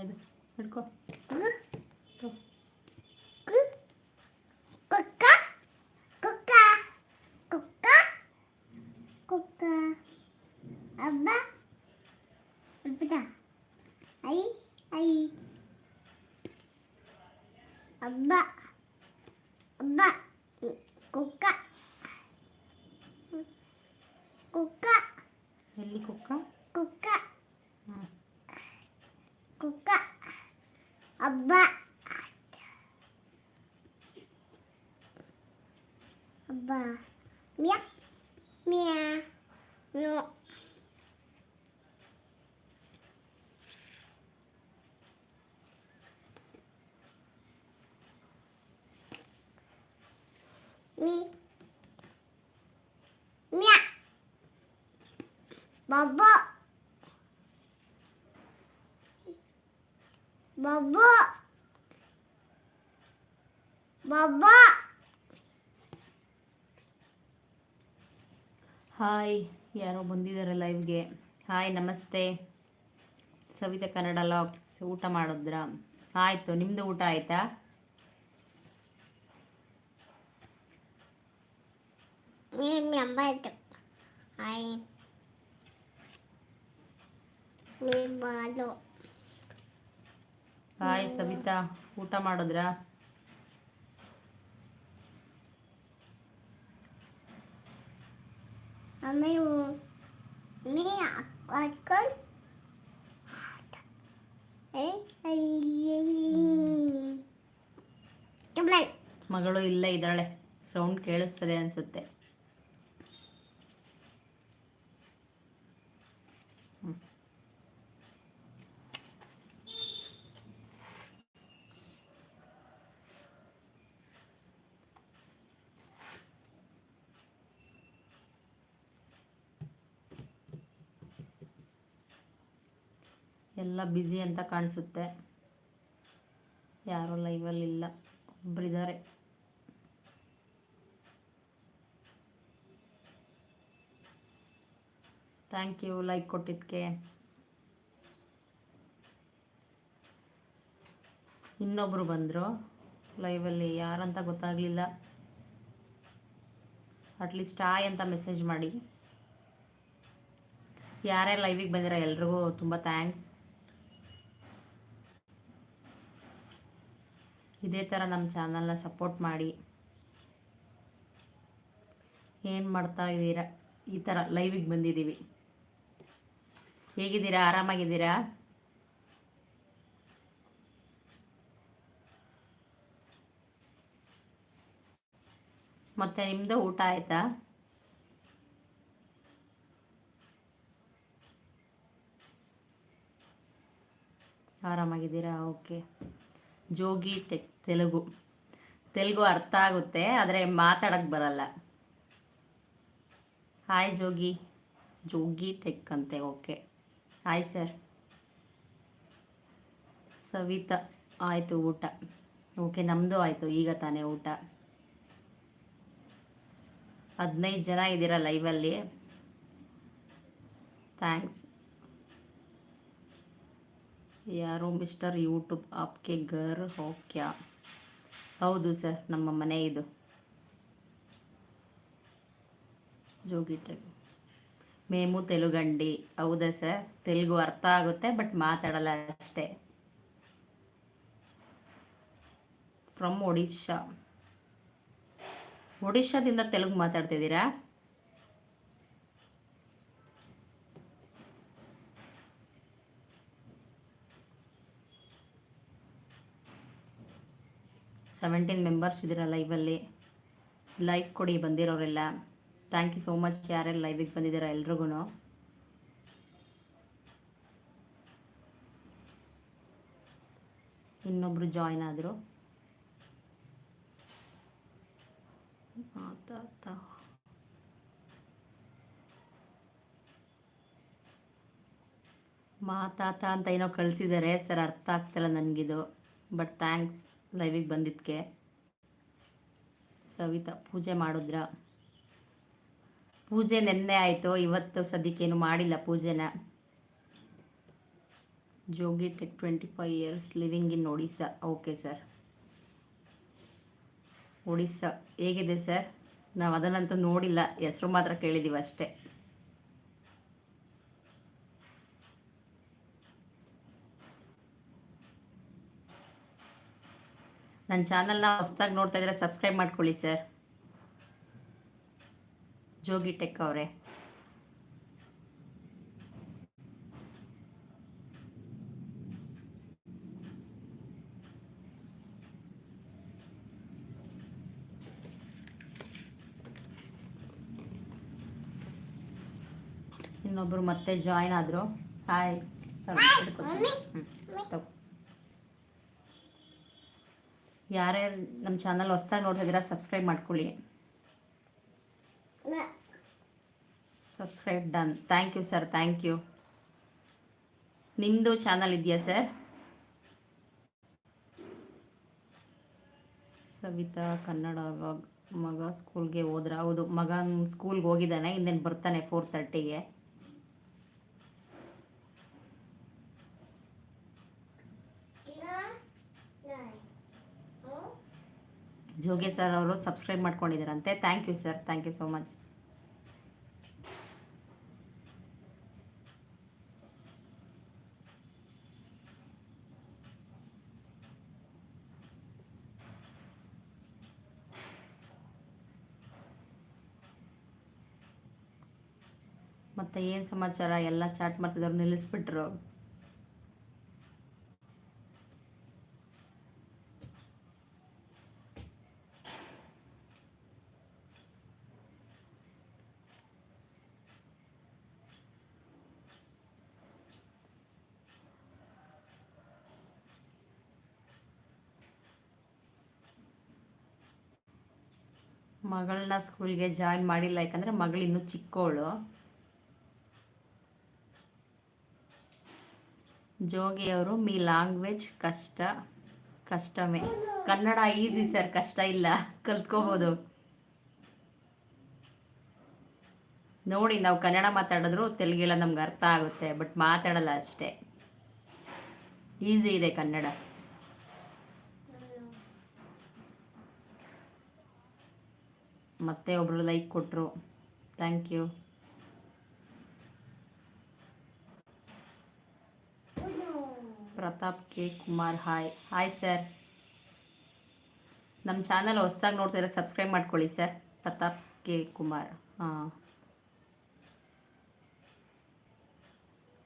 ಇದು ಹಿಡ್ಕೊ aku abah abah Aba Mia? Mia. Mia. Mia ಬಬ್ಬ ಬಬ್ಬ ಹಾಯ್ ಯಾರೋ ಬಂದಿದ್ದಾರೆ ಲೈವ್ಗೆ ಹಾಯ್ ನಮಸ್ತೆ. ಸವಿತಾ ಕನ್ನಡ ಲಾಗ್ಸ್ ಊಟ ಮಾಡಿದ್ರ? ಆಯಿತು ನಿಮ್ಮದು ಊಟ ಆಯಿತಾ? ಮೀ ಮೆಂಬಾಯ್ತು ಆಯ್ ಮೀ ಬಾಲು ಹಾಯ್ ಸವಿತಾ ಊಟ ಮಾಡಿದ್ರಾ? ಮಗಳು ಇಲ್ಲ ಇದ್ದಾಳೆ. ಸೌಂಡ್ ಕೇಳಿಸ್ತದೆ ಅನಿಸುತ್ತೆ. ಎಲ್ಲ ಬ್ಯುಸಿ ಅಂತ ಕಾಣಿಸುತ್ತೆ. ಯಾರೂ ಲೈವಲ್ಲಿ ಇಲ್ಲ. ಒಬ್ಬರಿದ್ದಾರೆ ಥ್ಯಾಂಕ್ ಯು ಲೈಕ್ ಕೊಟ್ಟಿದ್ದಕ್ಕೆ ಇನ್ನೊಬ್ಬರು ಬಂದರು. ಲೈವಲ್ಲಿ ಯಾರಂತ ಗೊತ್ತಾಗಲಿಲ್ಲ. ಅಟ್ಲೀಸ್ಟ್ ಆಯ್ ಅಂತ ಮೆಸೇಜ್ ಮಾಡಿ. ಯಾರೇ ಲೈವಿಗೆ ಬಂದಿರೋ ಎಲ್ರಿಗೂ ತುಂಬ ಥ್ಯಾಂಕ್ಸ್ ಇದೇ ಥರ ನಮ್ಮ ಚಾನಲ್ನ ಸಪೋರ್ಟ್ ಮಾಡಿ. ಏನು ಮಾಡ್ತಾ ಇದ್ದೀರಾ? ಈ ಥರ ಲೈವಿಗೆ ಬಂದಿದ್ದೀವಿ. ಹೇಗಿದ್ದೀರಾ? ಆರಾಮಾಗಿದ್ದೀರಾ? ಮತ್ತೆ ನಿಮ್ಮದು ಊಟ ಆಯಿತಾ? ಆರಾಮಾಗಿದ್ದೀರಾ? ಓಕೆ. ಜೋಗಿ ಟೆಕ್ ತೆಲುಗು. ತೆಲುಗು ಅರ್ಥ ಆಗುತ್ತೆ, ಆದರೆ ಮಾತಾಡೋಕ್ಕೆ ಬರಲ್ಲ. ಹಾಯ್ ಜೋಗಿ. ಜೋಗಿ ಟೆಕ್ ಅಂತೆ, ಓಕೆ. ಹಾಯ್ ಸರ್ ಸವಿತಾ, ಆಯಿತು, ಊಟ. ಓಕೆ ನಮ್ಮದು ಆಯಿತು, ಈಗ ತಾನೇ ಊಟ. ಹದಿನೈದು ಜನ ಇದ್ದೀರಾ ಲೈವಲ್ಲಿ ಥ್ಯಾಂಕ್ಸ್ ಯಾರೋ ಮಿಸ್ಟರ್ ಯೂಟ್ಯೂಬ್ ಆಪ್ಗೆ ಗರ್ ಹೋ ಕ್ಯಾ ಹೌದು ಸರ್, ನಮ್ಮ ಮನೆ ಇದು. ಜೋಗಿ ಟೆಕ್ ಮೇಮು ತೆಲುಗಂಡಿ. ಹೌದಾ ಸರ್? ತೆಲುಗು ಅರ್ಥ ಆಗುತ್ತೆ, ಬಟ್ ಮಾತಾಡಲ್ಲ ಅಷ್ಟೇ. ಫ್ರಮ್ ಒಡಿಶಾ ಒಡಿಶಾದಿಂದ ತೆಲುಗು ಮಾತಾಡ್ತಿದ್ದೀರಾ? ಸೆವೆಂಟೀನ್ ಮೆಂಬರ್ಸ್ ಇದ್ದೀರ ಲೈವಲ್ಲಿ ಲೈಕ್ ಕೊಡಿ ಬಂದಿರೋರೆಲ್ಲ. ಥ್ಯಾಂಕ್ ಯು ಸೋ ಮಚ್ ಯಾರೆಲ್ಲ ಲೈವಿಗೆ ಬಂದಿದ್ದೀರಾ ಎಲ್ರಿಗೂ ಇನ್ನೊಬ್ರು ಜಾಯ್ನ್ ಆದರು. ಮಾತಾತ ಅಂತ ಏನೋ ಕಳಿಸಿದ್ದಾರೆ. ಸರ್, ಅರ್ಥ ಆಗ್ತಿಲ್ಲ ನನಗಿದು. ಬಟ್ ಥ್ಯಾಂಕ್ಸ್ ಲೈವಿಗೆ ಬಂದಿದ್ದಕ್ಕೆ ಸವಿತಾ, ಪೂಜೆ ಮಾಡಿದ್ರ? ಪೂಜೆ ನೆನ್ನೆ ಆಯಿತು, ಇವತ್ತು ಸದ್ಯಕ್ಕೇನು ಮಾಡಿಲ್ಲ ಪೂಜೆನ. Jogi tech twenty five years living in Odisha. Okay sir. Odisha. ಹೇಗಿದೆ ಸರ್? ನಾವು ಅದನ್ನಂತೂ ನೋಡಿಲ್ಲ. ಹೆಸರು ಮಾತ್ರ ಕೇಳಿದ್ದೀವಿ ಅಷ್ಟೇ. ನನ್ನ ಚಾನಲ್ನ ಹೊಸ್ದಾಗಿ ನೋಡ್ತಾ ಇದ್ರೆ ಸಬ್ಸ್ಕ್ರೈಬ್ ಮಾಡ್ಕೊಳ್ಳಿ ಸರ್ ಜೋಗಿ ಟೆಕ್ ಅವರೇ. ಇನ್ನೊಬ್ರು ಮತ್ತೆ ಜಾಯ್ನ್ ಆದರು. ಹಾಯ್ ಯಾರ್ಯಾರು ನಮ್ಮ ಚಾನಲ್ ಹೊಸ್ದಾಗಿ ನೋಡ್ತಾ ಇದ್ದೀರಾ ಸಬ್ಸ್ಕ್ರೈಬ್ ಮಾಡ್ಕೊಳ್ಳಿ subscribe done thank you sir thank you ನಿಮ್ಮದು ಚಾನಲ್ ಇದೆಯಾ ಸರ್ ಸವಿತಾ ಕನ್ನಡ ಮಗ ಸ್ಕೂಲ್ಗೆ ಹೋದ್ರ? ಹೌದು ಮಗನ ಸ್ಕೂಲ್ಗೆ ಹೋಗಿದ್ದಾನೆ ಇನ್ನೇನು ಬರ್ತಾನೆ ಫೋರ್ ತರ್ಟಿಗೆ ಜೋಗೆ ಸರ್ ಅವರು subscribe ಮಾಡ್ಕೊಂಡಿದ್ದಾರಂತೆ. Thank you sir thank you so much ಮತ್ತೆ ಏನು ಸಮಾಚಾರ? ಎಲ್ಲ ಚಾಟ್ ಮಾಡ್ತಿದ್ದವ್ರು ನಿಲ್ಲಿಸ್ಬಿಟ್ರು. ಮಗಳನ್ನ ಸ್ಕೂಲ್ಗೆ ಜಾಯಿನ್ ಮಾಡಿಲ್ಲ, ಯಾಕಂದರೆ ಮಗಳು ಇನ್ನೂ ಚಿಕ್ಕವಳು ಜೋಗಿಯವರು ಮೀ ಲ್ಯಾಂಗ್ವೇಜ್ ಕಷ್ಟ ಕಷ್ಟಮೇ ಕನ್ನಡ ಈಸಿ ಸರ್, ಕಷ್ಟ ಇಲ್ಲ. ಕಲ್ತ್ಕೋಬೋದು. ನೋಡಿ, ನಾವು ಕನ್ನಡ ಮಾತಾಡಿದ್ರು ತೆಲುಗೆಲ್ಲ, ನಮ್ಗೆ ಅರ್ಥ ಆಗುತ್ತೆ, ಬಟ್ ಮಾತಾಡಲ್ಲ ಅಷ್ಟೇ. ಈಸಿ ಇದೆ ಕನ್ನಡ. ಮತ್ತೆ ಒಬ್ಬರು ಲೈಕ್ ಕೊಟ್ಟರು thank you Pratap K Kumar hi hi sir ನಮ್ಮ ಚಾನಲ್ ಹೊಸ್ದಾಗಿ ನೋಡ್ತಿದ್ರೆ ಸಬ್ಸ್ಕ್ರೈಬ್ ಮಾಡ್ಕೊಳ್ಳಿ ಸರ್ ಪ್ರತಾಪ್ ಕೆ ಕುಮಾರ್. ಹಾಂ.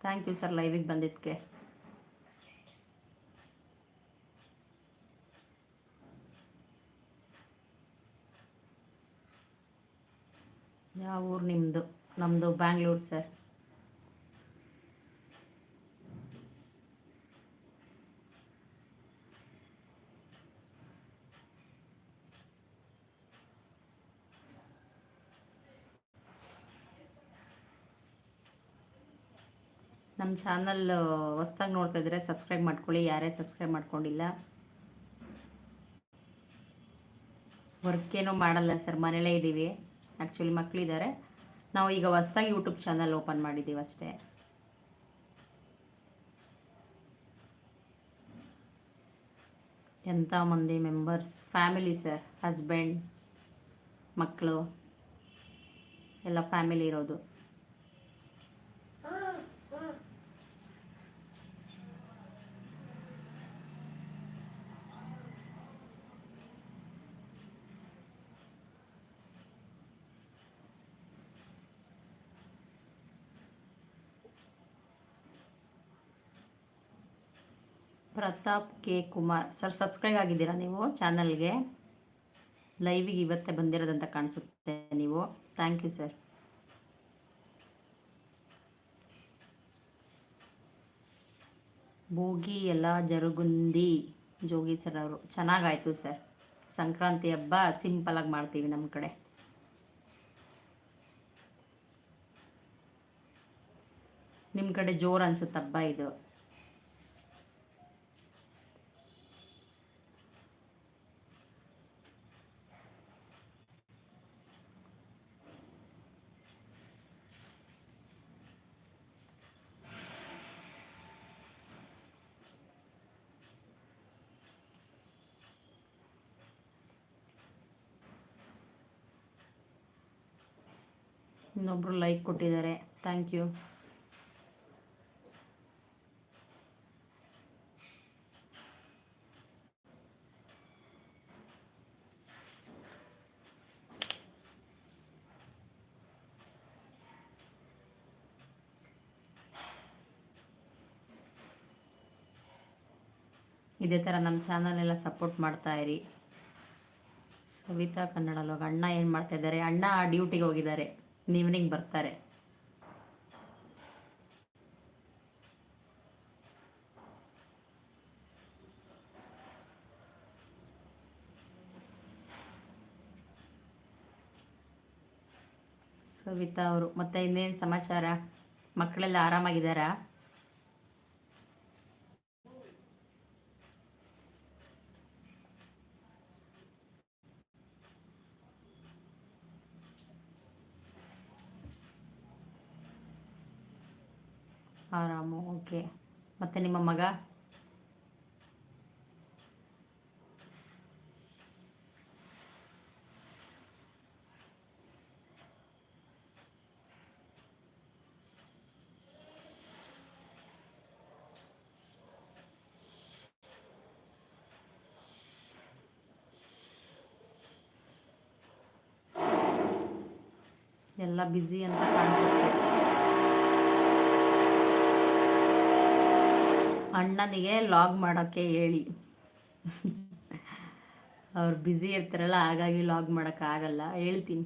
ಥ್ಯಾಂಕ್ ಯು ಸರ್ ಲೈವಿಗೆ ಬಂದಿದ್ದಕ್ಕೆ ಯಾವ ಊರು ನಿಮ್ಮದು ನಮ್ಮದು ಬ್ಯಾಂಗ್ಳೂರು ಸರ್. ನಮ್ಮ ಚಾನಲ್ ಹೊಸ್ದಾಗಿ ನೋಡ್ತಾ ಇದ್ರೆ ಸಬ್ಸ್ಕ್ರೈಬ್ ಮಾಡ್ಕೊಳ್ಳಿ, ಯಾರೇ ಸಬ್ಸ್ಕ್ರೈಬ್ ಮಾಡ್ಕೊಂಡಿಲ್ಲ. ವರ್ಕ್ ಏನೂ ಮಾಡಲ್ಲ ಸರ್, ಮನೇಲೇ ಇದ್ದೀವಿ ಆ್ಯಕ್ಚುಲಿ ಮಕ್ಕಳಿದ್ದಾರೆ ನಾವು ಈಗ ಹೊಸ್ದಾಗಿ ಯೂಟ್ಯೂಬ್ ಚಾನಲ್ ಓಪನ್ ಮಾಡಿದ್ದೀವಿ ಅಷ್ಟೇ. ಎಂಥ ಮಂದಿ ಮೆಂಬರ್ಸ್ ಫ್ಯಾಮಿಲಿ ಸರ್ ಹಸ್ಬೆಂಡ್ ಮಕ್ಕಳು ಎಲ್ಲ ಫ್ಯಾಮಿಲಿ ಇರೋದು. Pratap K Kumar. Sir subscribe ಆಗಿದ್ದೀರಾ ನೀವು ಚಾನಲ್ಗೆ? ಲೈವಿಗೆ ಇವತ್ತೇ ಬಂದಿರೋದಂತ ಕಾಣಿಸುತ್ತೆ ನೀವು. ಥ್ಯಾಂಕ್ ಯು ಸರ್ ಭೋಗಿ ಎಲ್ಲ ಜರುಗುಂದಿ. ಜೋಗಿ ಸರ್ ಅವರು. ಚೆನ್ನಾಗಾಯಿತು ಸರ್ ಸಂಕ್ರಾಂತಿ ಹಬ್ಬ ಸಿಂಪಲಾಗಿ ಮಾಡ್ತೀವಿ ನಮ್ಮ ಕಡೆ. ನಿಮ್ಮ ಕಡೆ ಜೋರು ಅನ್ಸುತ್ತೆ ಹಬ್ಬ ಇದು. ಇನ್ನೊಬ್ರು ಲೈಕ್ ಕೊಟ್ಟಿದ್ದಾರೆ. ಥ್ಯಾಂಕ್ ಯು ಇದೇ ಥರ ನಮ್ಮ ಚಾನಲೆಲ್ಲ ಸಪೋರ್ಟ್ ಮಾಡ್ತಾ ಇರಿ. ಸವಿತಾ ಕನ್ನಡ ಲೋಗ ಅಣ್ಣ ಏನು ಮಾಡ್ತಾ ಇದ್ದಾರೆ? ಅಣ್ಣ ಡ್ಯೂಟಿಗೆ ಹೋಗಿದ್ದಾರೆ. ಈವ್ನಿಂಗ್ ಬರ್ತಾರೆ. ಸವಿತಾ ಅವರು ಮತ್ತೆ ಇನ್ನೇನು ಸಮಾಚಾರ? ಮಕ್ಕಳೆಲ್ಲ ಆರಾಮಾಗಿದ್ದಾರಾ? ಓಕೆ ಮತ್ತೆ ನಿಮ್ಮ ಮಗ ಎಲ್ಲ ಬ್ಯುಸಿ ಅಂತ ಕಾಣಿಸುತ್ತೆ ಅಣ್ಣನಿಗೆ ಲಾಗ್ ಮಾಡೋಕ್ಕೆ ಹೇಳಿ. ಅವ್ರು ಬ್ಯುಸಿ ಇರ್ತಾರಲ್ಲ, ಹಾಗಾಗಿ ಲಾಗ್ ಮಾಡೋಕ್ಕಾಗಲ್ಲ ಹೇಳ್ತೀನಿ.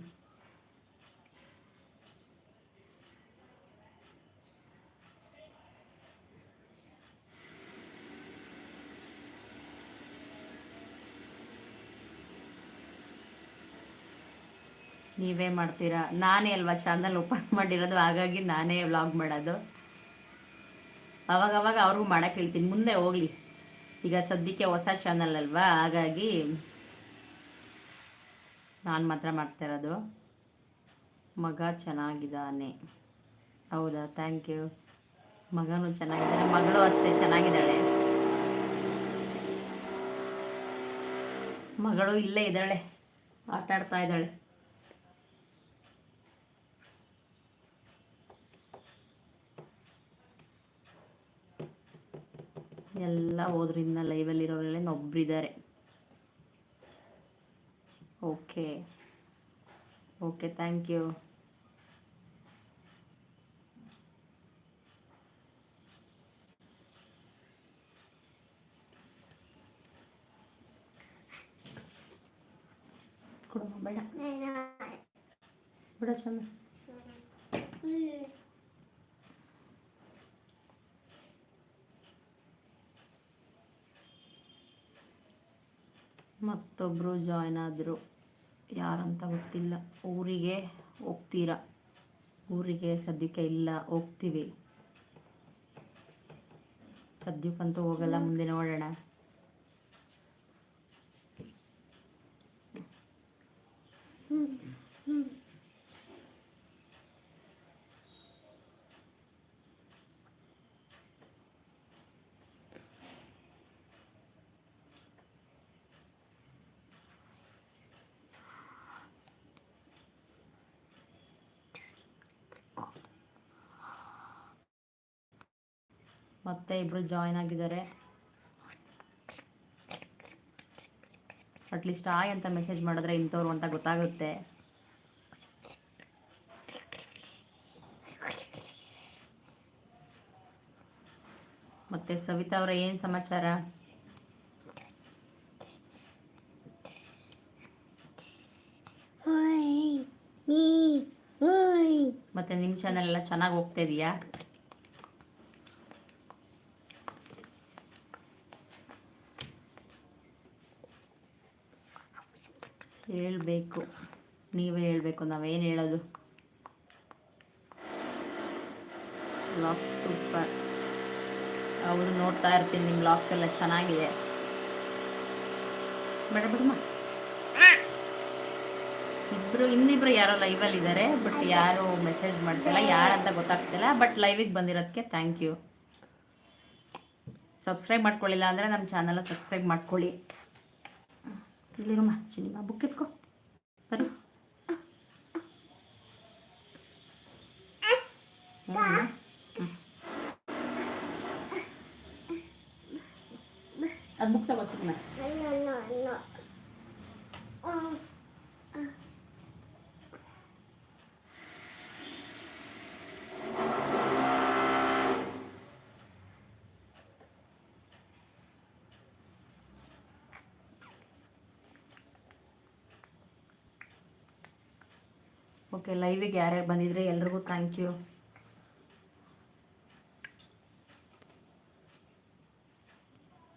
ನೀವೇ ಮಾಡ್ತೀರಾ? ನಾನೇ ಅಲ್ವಾ? ಚಾನಲ್ ಓಪನ್ ಮಾಡಿರೋದು, ಹಾಗಾಗಿ ನಾನೇ ವ್ಲಾಗ್ ಮಾಡೋದು. ಅವಾಗ ಅವಾಗ ಅವ್ರಿಗೂ ಮಾಡಕ್ಕೆ ಹೇಳ್ತೀನಿ. ಮುಂದೆ ಹೋಗ್ಲಿ. ಈಗ ಸದ್ಯಕ್ಕೆ ಹೊಸ ಚಾನಲ್ ಅಲ್ವಾ? ಹಾಗಾಗಿ ನಾನು ಮಾತ್ರ ಮಾಡ್ತಾ ಇರೋದು. ಮಗ ಚೆನ್ನಾಗಿದ್ದಾನೆ. ಹೌದಾ? ಥ್ಯಾಂಕ್ ಯು ಮಗನೂ ಚೆನ್ನಾಗಿದ್ದಾನೆ. ಮಗಳು ಅಷ್ಟೇ ಚೆನ್ನಾಗಿದ್ದಾಳೆ. ಮಗಳು ಇಲ್ಲೇ ಇದ್ದಾಳೆ. ಆಟ ಆಡ್ತಾ ಇದ್ದಾಳೆ. ಎಲ್ಲ ಹೋದ್ರು ಇನ್ನು ಲೈವಲ್ಲಿ ಇರೋರೆಲ್ಲ ಒಬ್ಬರಿದ್ದಾರೆ ಓಕೆ ಓಕೆ ಥ್ಯಾಂಕ್ ಯು ಕೊಡು ಬೇಡ. ಬಿಡ. ಮತ್ತೊಬ್ಬರು ಜಾಯ್ನ್ ಆದರು. ಯಾರಂತ ಗೊತ್ತಿಲ್ಲ. ಊರಿಗೆ ಹೋಗ್ತೀರಾ? ಊರಿಗೆ ಸದ್ಯಕ್ಕೆ ಇಲ್ಲ, ಹೋಗ್ತೀವಿ. ಸದ್ಯಕ್ಕಂತೂ ಹೋಗಲ್ಲ ಮುಂದೆ ನೋಡೋಣ ಮತ್ತೆ ಇಬ್ಬರು ಜಾಯ್ನ್ ಆಗಿದ್ದಾರೆ. ಅಟ್ಲೀಸ್ಟ್ ಆಯ್ ಅಂತ ಮೆಸೇಜ್ ಮಾಡಿದ್ರೆ ಇಂಥವ್ರು ಅಂತ ಗೊತ್ತಾಗುತ್ತೆ. ಮತ್ತೆ ಸವಿತಾ ಅವರ ಏನು ಸಮಾಚಾರ. ಮತ್ತೆ ನಿಮ್ಮ ಚಾನೆಲ್ ಎಲ್ಲ ಚೆನ್ನಾಗಿ ಹೋಗ್ತಾ ಇದೆಯಾ? ಹೇಳಬೇಕು ನಾವೇನು ಹೇಳೋದು? ಬ್ಲಾಗ್ ಸೂಪರ್ ಹೌದು ನೋಡ್ತಾ ಇರ್ತೀನಿ ನಿಮ್ಮ ಬ್ಲಾಗ್ಸ್ ಎಲ್ಲ ಚೆನ್ನಾಗಿದೆ. ಬೇಡ ಬಿಡಮ್ಮ ಇಬ್ರು ಇನ್ನಿಬ್ರು ಯಾರೋ ಲೈವಲ್ಲಿ ಇದ್ದಾರೆ ಬಟ್ ಯಾರು ಮೆಸೇಜ್ ಮಾಡ್ತಿಲ್ಲ ಯಾರಂತ ಗೊತ್ತಾಗ್ತಿಲ್ಲ ಬಟ್ ಲೈವಿಗೆ ಬಂದಿರೋದಕ್ಕೆ ಥ್ಯಾಂಕ್ ಯು ಸಬ್ಸ್ಕ್ರೈಬ್ ಮಾಡ್ಕೊಳ್ಳಿಲ್ಲ ಅಂದರೆ ನಮ್ಮ ಚಾನಲ್ನ ಸಬ್ಸ್ಕ್ರೈಬ್ ಮಾಡ್ಕೊಳ್ಳಿ. ಇಲ್ಲಿರಮ್ಮ ಚಿನಿಮಾ ಬುಕ್ ಇಟ್ಕೊ ಬರೀ ಅದು ಬುಕ್ ತಗೋ ಚಿಕ್ಕನ ಓಕೆ ಲೈವಿಗೆ ಯಾರ್ಯಾರು ಬಂದಿದ್ರೆ ಎಲ್ರಿಗೂ ಥ್ಯಾಂಕ್ ಯು